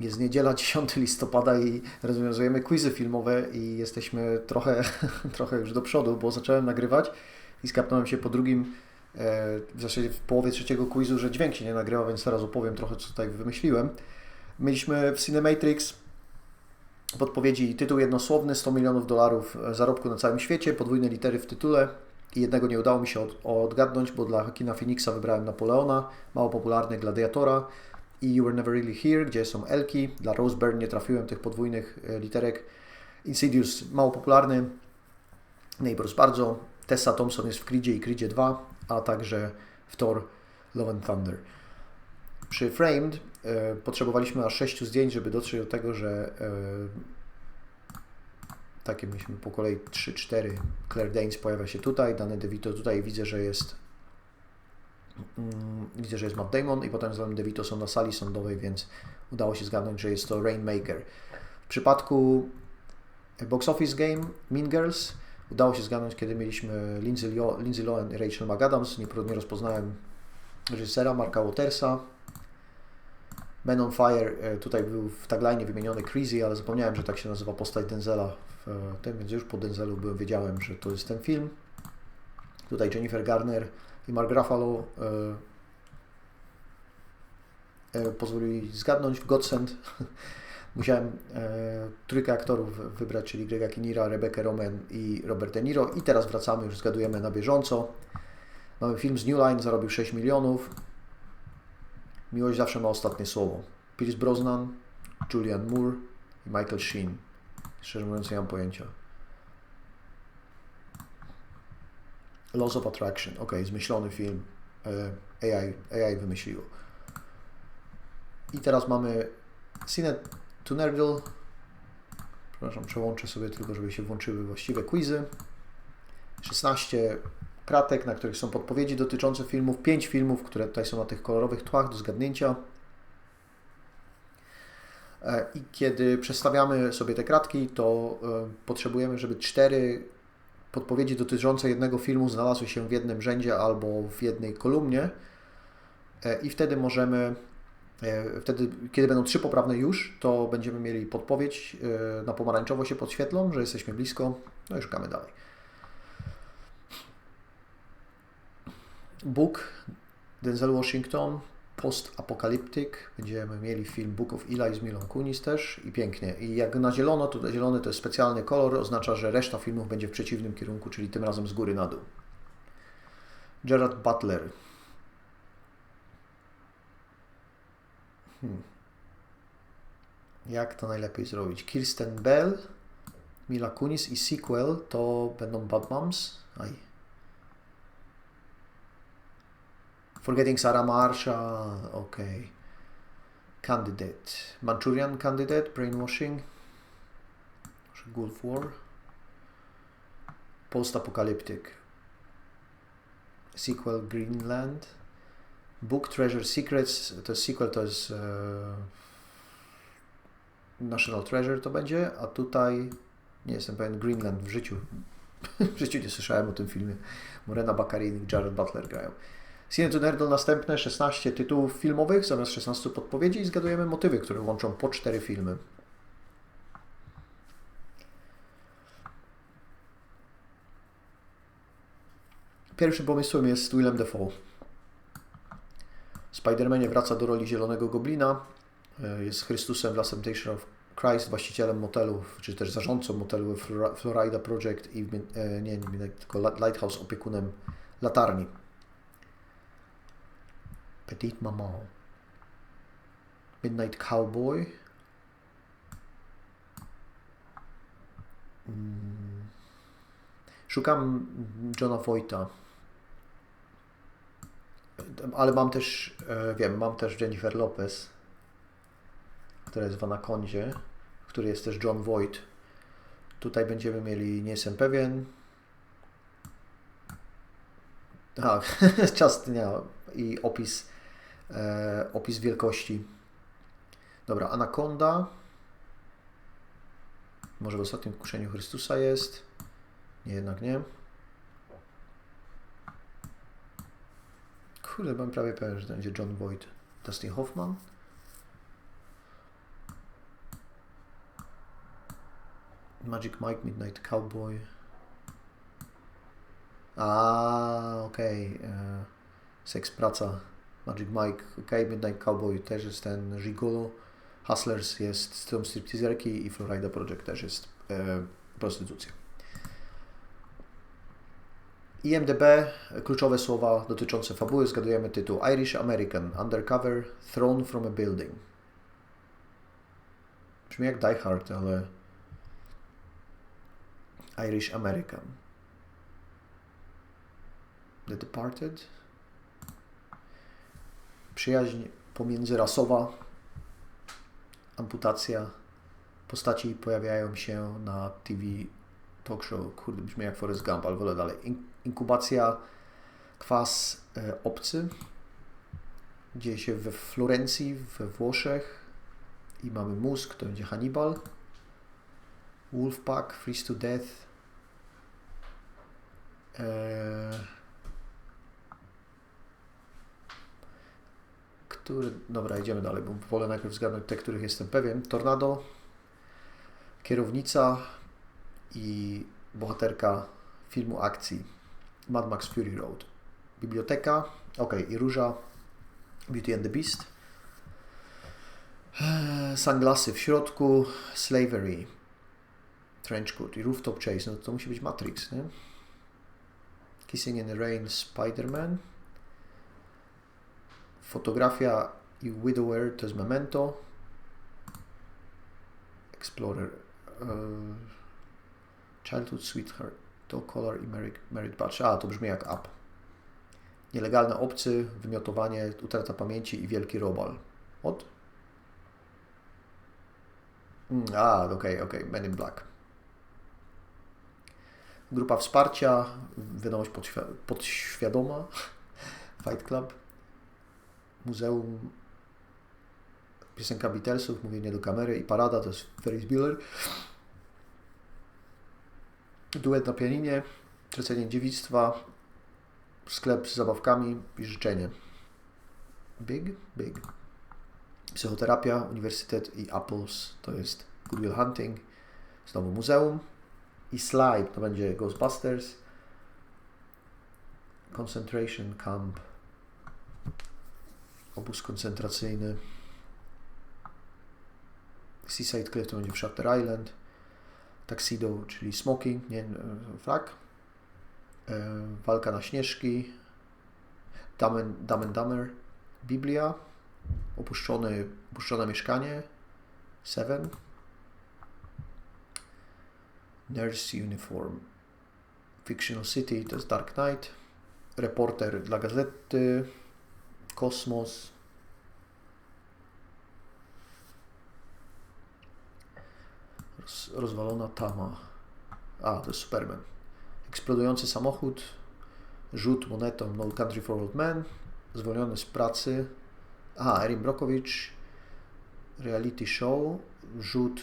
Jest niedziela 10 listopada i rozwiązujemy quizy filmowe i jesteśmy trochę, trochę już do przodu, bo zacząłem nagrywać i skapnąłem się po drugim, e, w zasadzie w połowie trzeciego quizu, że dźwięk się nie nagrywa, więc teraz opowiem trochę, co tutaj wymyśliłem. Mieliśmy w Cinematrix podpowiedzi tytuł jednosłowny, 100 milionów dolarów zarobku na całym świecie, podwójne litery w tytule i jednego nie udało mi się od, odgadnąć, bo dla Hakina Phoenixa wybrałem Napoleona, mało popularny Gladiatora i You Were Never Really Here, gdzie są Elki. Dla Rose Byrne nie trafiłem tych podwójnych e, literek. Insidious mało popularny, Neighbors bardzo. Tessa Thompson jest w Creedzie i Creedzie 2, a także w Thor Love and Thunder. Przy Framed e, potrzebowaliśmy aż 6 zdjęć, żeby dotrzeć do tego, że e, takie mieliśmy po kolei 3-4. Claire Danes pojawia się tutaj, Danny DeVito tutaj widzę, że jest widzę, że jest Matt Damon i potem z Danny DeVito są na sali sądowej, więc udało się zgadnąć, że jest to Rainmaker. W przypadku Box Office Game Mean Girls udało się zgadnąć, kiedy mieliśmy Lindsay, Lindsay Lohan i Rachel McAdams. Nie, nie rozpoznałem reżysera Marka Watersa. Man on Fire, e, tutaj był w tagline wymieniony Crazy, ale zapomniałem, że tak się nazywa postać Denzela w e, tym, więc już po Denzelu byłem, wiedziałem, że to jest ten film. Tutaj Jennifer Garner i Mark Ruffalo e, e, pozwolili zgadnąć Godsend. Musiałem e, trójkę aktorów wybrać, czyli Grega Kinira, Rebecca Roman i Robert De Niro. I teraz wracamy, już zgadujemy na bieżąco. Mamy film z New Line, zarobił 6 milionów. Miłość zawsze ma ostatnie słowo. Pierce Brosnan, Julian Moore i Michael Sheen. Szczerze mówiąc, nie mam pojęcia. Laws of Attraction. Ok, zmyślony film. E, AI, AI wymyśliło. I teraz mamy Cine Tunerdle. Przepraszam, przełączę sobie tylko, żeby się włączyły właściwe quizy. 16 kratek, na których są podpowiedzi dotyczące filmów, 5 filmów, które tutaj są na tych kolorowych tłach do zgadnięcia. E, I kiedy przestawiamy sobie te kratki, to e, potrzebujemy, żeby cztery podpowiedzi dotyczące jednego filmu znalazły się w jednym rzędzie albo w jednej kolumnie. E, I wtedy możemy, wtedy, kiedy będą trzy poprawne już, to będziemy mieli podpowiedź, na pomarańczowo się podświetlą, że jesteśmy blisko, no i szukamy dalej. Book, Denzel Washington, post-apocalyptic. Będziemy mieli film Book of Eli z Milą Kunis też i pięknie. I jak na zielono, to zielony to jest specjalny kolor, oznacza, że reszta filmów będzie w przeciwnym kierunku, czyli tym razem z góry na dół. Gerard Butler. Hmm. Jak to najlepiej zrobić? Kirsten Bell, Mila Kunis i sequel to będą Bad Moms. Aj. Forgetting Sarah Marshall, okay. Candidate. Manchurian Candidate, Brainwashing. Gulf War. Post-Apocalyptic. Sequel Greenland. Book Treasure Secrets, to jest sequel, to jest e, National Treasure to będzie, a tutaj nie jestem pewien, Greenland w życiu. w życiu nie słyszałem o tym filmie. Morena Baccarin i Jared Butler grają. Cine to Nerdle następne 16 tytułów filmowych zamiast 16 podpowiedzi i zgadujemy motywy, które łączą po 4 filmy. Pierwszym pomysłem jest Willem Dafoe. Spider-Manie wraca do roli Zielonego Goblina. E, jest Chrystusem w Last Temptation of Christ, właścicielem motelu, czy też zarządcą motelu Florida Project i e, nie, nie, tylko Lighthouse opiekunem latarni. Petite Maman, Midnight Cowboy, mm. Szukam Johna Voigta. Ale mam też, e, wiem, mam też Jennifer Lopez, która jest w Anacondzie, który jest też John Voight. Tutaj będziemy mieli, nie jestem pewien. Tak, czas dnia i opis e, opis wielkości. Dobra, Anaconda. Może w ostatnim kuszeniu Chrystusa jest. Nie, jednak nie. Kurde, byłem prawie pewien, że to będzie John Boyd. Dustin Hoffman. Magic Mike, Midnight Cowboy. A, okej. Okay. Seks, praca. Magic Mike. Okay. Midnight Cowboy też jest ten Gigolo. Hustlers jest stron stripteaserki i Florida Project też jest e, prostytucja. IMDB, kluczowe słowa dotyczące fabuły, zgadujemy tytuł Irish American, Undercover, Thrown from a Building. Brzmi jak Die Hard, ale Irish American. The Departed. Przyjaźń pomiędzyrasowa. Amputacja. Postaci pojawiają się na TV talk show. Kurde, brzmi jak Forrest Gump, ale wolę dalej. Inkubacja kwas e, obcy. Dzieje się we Florencji, we Włoszech. I mamy mózg, to będzie Hannibal. Wolfpack, Freeze to Death. Eee, który, dobra, idziemy dalej, bo wolę najpierw zgadnąć te, których jestem pewien. Tornado, kierownica i bohaterka filmu akcji Mad Max Fury Road. Biblioteka, ok, i róża Beauty and the Beast. Eee, sunglasy w środku, Slavery, Trenchcoat i Rooftop Chase, no to musi być Matrix, nie? Kissing in the Rain, Spider-Man. Fotografia i Widower to jest Memento. Explorer. Uh, Childhood Sweetheart. To Color i Merit, Merit Batch. A, to brzmi jak Up. Nielegalne obcy, wymiotowanie, utrata pamięci i wielki robal. Od? Mm, a, okej, okay, okej. Okay. Men in Black. Grupa wsparcia, wiadomość podświ podświadoma, Fight Club, Muzeum, piosenka Beatlesów, mówienie do kamery i parada, to jest Ferris Bueller. Duet na pianinie, Tracenie dziewictwa, sklep z zabawkami i życzenie. Big? Big. Psychoterapia, Uniwersytet i Apples to jest Good Will Hunting. Znowu muzeum. I Slide to będzie Ghostbusters. Concentration Camp. Obóz koncentracyjny. Seaside Cliff to będzie w Shutter Island. Tuxedo, czyli smoking, nie, flag. E, walka na śnieżki. Dumb and Dumber. Biblia. Opuszczony, opuszczone mieszkanie. Seven. Nurse Uniform. Fictional City to jest Dark Knight. Reporter dla gazety. Kosmos. Roz, rozwalona tama. A, to jest Superman. Eksplodujący samochód. Rzut monetą No Country for Old Men. Zwolniony z pracy. Aha, Erin Brokowicz. Reality show. Rzut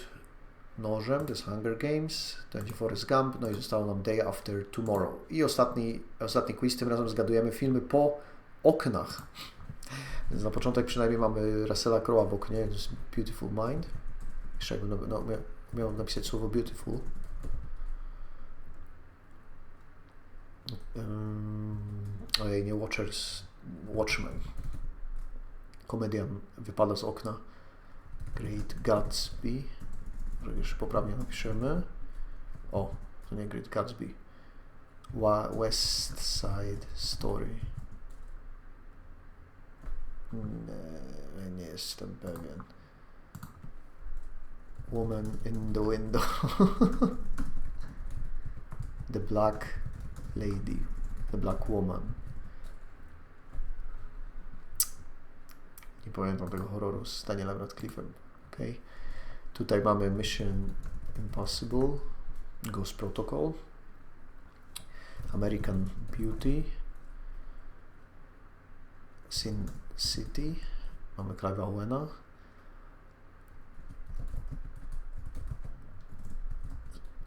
nożem, to jest Hunger Games, będzie Forrest Gump, no i zostało nam Day After Tomorrow. I ostatni, ostatni quiz, tym razem zgadujemy filmy po oknach. Więc na początek przynajmniej mamy Russella Crowe'a w oknie, jest Beautiful Mind. Jeszcze jakbym no, miał, miał napisać słowo Beautiful. Um, ojej, nie Watchers, Watchmen. Komedian wypada z okna. Great Gatsby że już poprawnie napiszemy. O, to nie Great Gatsby. West Side Story. Mm, eh, nie, nie jestem pewien. Woman in the window. the Black Lady. The Black Woman. Nie pamiętam tego horroru z Danielem Radcliffe'em. Okay. Tutaj mamy Mission Impossible, Ghost Protocol, American Beauty, Sin City, mamy Clive'a Owena,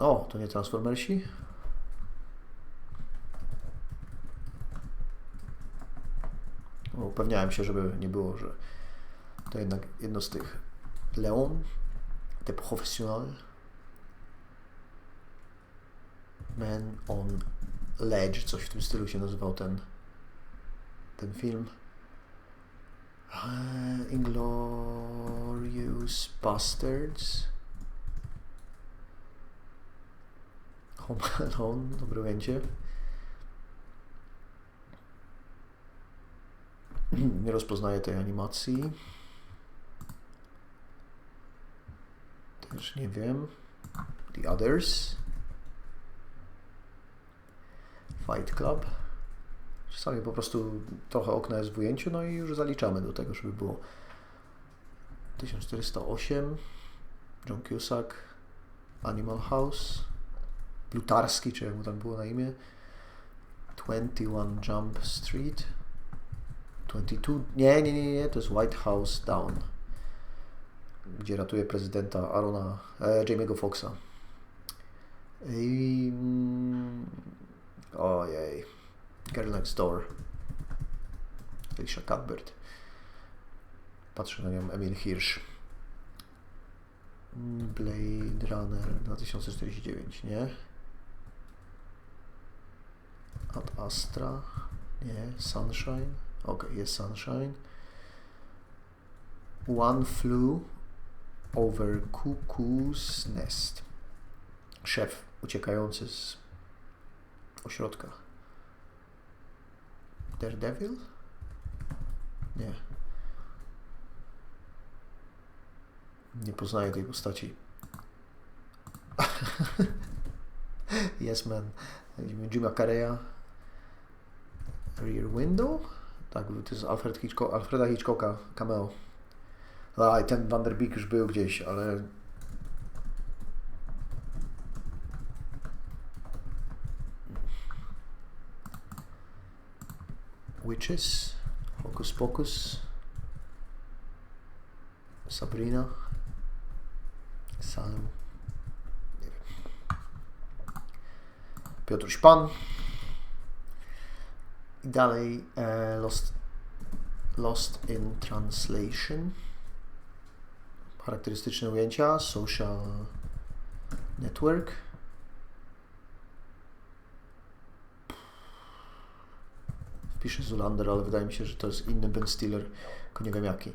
O, to nie Transformersi? Upewniałem się, żeby nie było, że to jednak jedno z tych Leon, te profesjonal. Man on Ledge, coś w tym stylu się nazywał ten, ten film. Eee, Inglorious Bastards. Home Alone, dobre ujęcie. Nie rozpoznaję tej animacji. Też nie wiem. The Others. Fight Club. Czasami po prostu trochę okna jest w ujęciu, no i już zaliczamy do tego, żeby było 1408, John Cusack, Animal House, Lutarski, czy jak mu tam było na imię, 21 Jump Street, 22, nie, nie, nie, nie, to jest White House Down, gdzie ratuje prezydenta Arona, e, Jamie'ego Foxa. I, mm, ojej, Girl Next Door. Alicia Cuthbert. Patrzę na nią, Emil Hirsch. Blade Runner 2049, nie? Ad Astra, nie? Sunshine, ok, jest Sunshine. One Flew Over Cuckoo's Nest. Szef uciekający z ośrodka. Daredevil? Nie. Nie poznaję tej postaci. yes Man. Jima Carreya. Rear Window? Tak, to jest Alfred Hitchcock, Alfreda Hitchcocka cameo. A, i ten Van der Beek już był gdzieś, ale Witches, Hocus Pocus, Sabrina, Salem, nie wiem. Piotr Szpan i dalej e, Lost, Lost in Translation, charakterystyczne ujęcia, Social Network, pisze Zulander, ale wydaje mi się, że to jest inny Ben Stiller, jaki.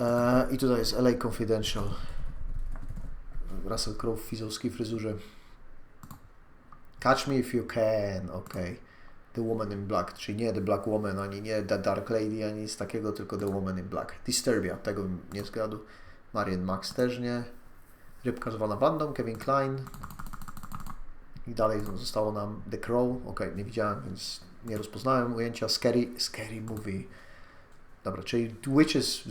Eee, I tutaj jest LA Confidential. Russell Crowe w fizowskiej fryzurze. Catch Me If You Can, ok. The Woman in Black, czyli nie The Black Woman, ani nie The Dark Lady, ani nic takiego, tylko The Woman in Black. Disturbia, tego nie zgadł. Marian Max też nie. Rybka zwana bandą, Kevin Klein. I dalej zostało nam The Crow, ok, nie widziałem, więc nie rozpoznałem ujęcia Scary, scary Movie. Dobra, czyli Witches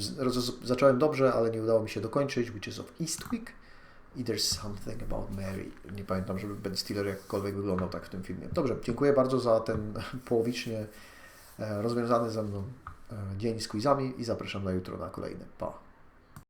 zacząłem dobrze, ale nie udało mi się dokończyć. Witches of Eastwick i There's Something About Mary. Nie pamiętam, żeby Ben Stiller jakkolwiek wyglądał tak w tym filmie. Dobrze, dziękuję bardzo za ten połowicznie e, rozwiązany ze mną e, dzień z quizami i zapraszam na jutro na kolejny. Pa!